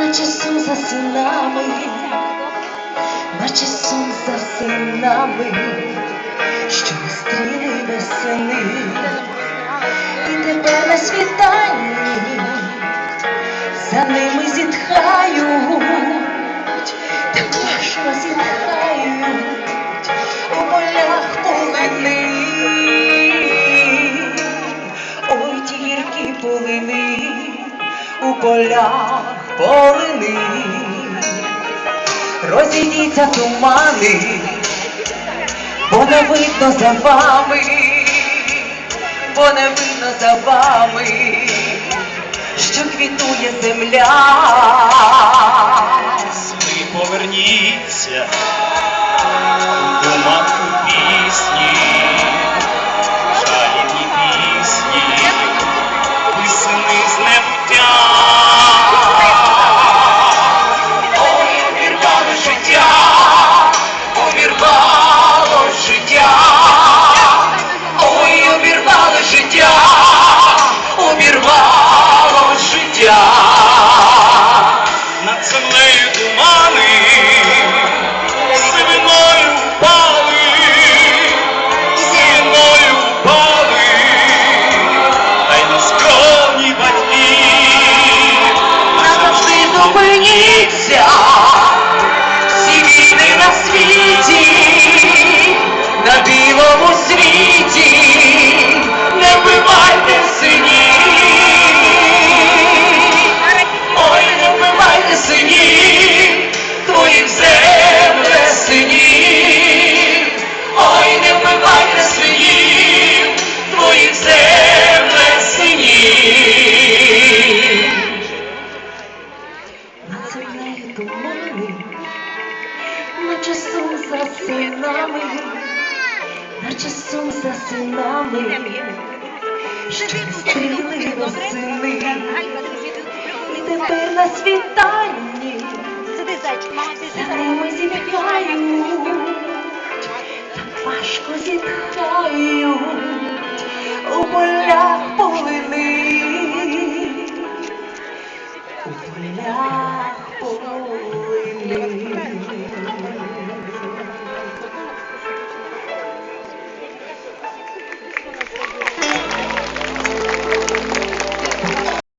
наче сон за синами, наче сон за синами, що не стріли весени, і тепер на світанні за ними зітхають, так важко зітхають у полях полини. Ой, ті гіркі полини, у полях полини, розійдіться тумани, бо не видно за вами, бо не видно за вами, що квітує земля. Сни поверніться 每一朵玛 Землею тумани, наче сон за синами, наче сон за синами, що стріли восени, і тепер на світанні за ними зітхають, так важко полини, у полях полини.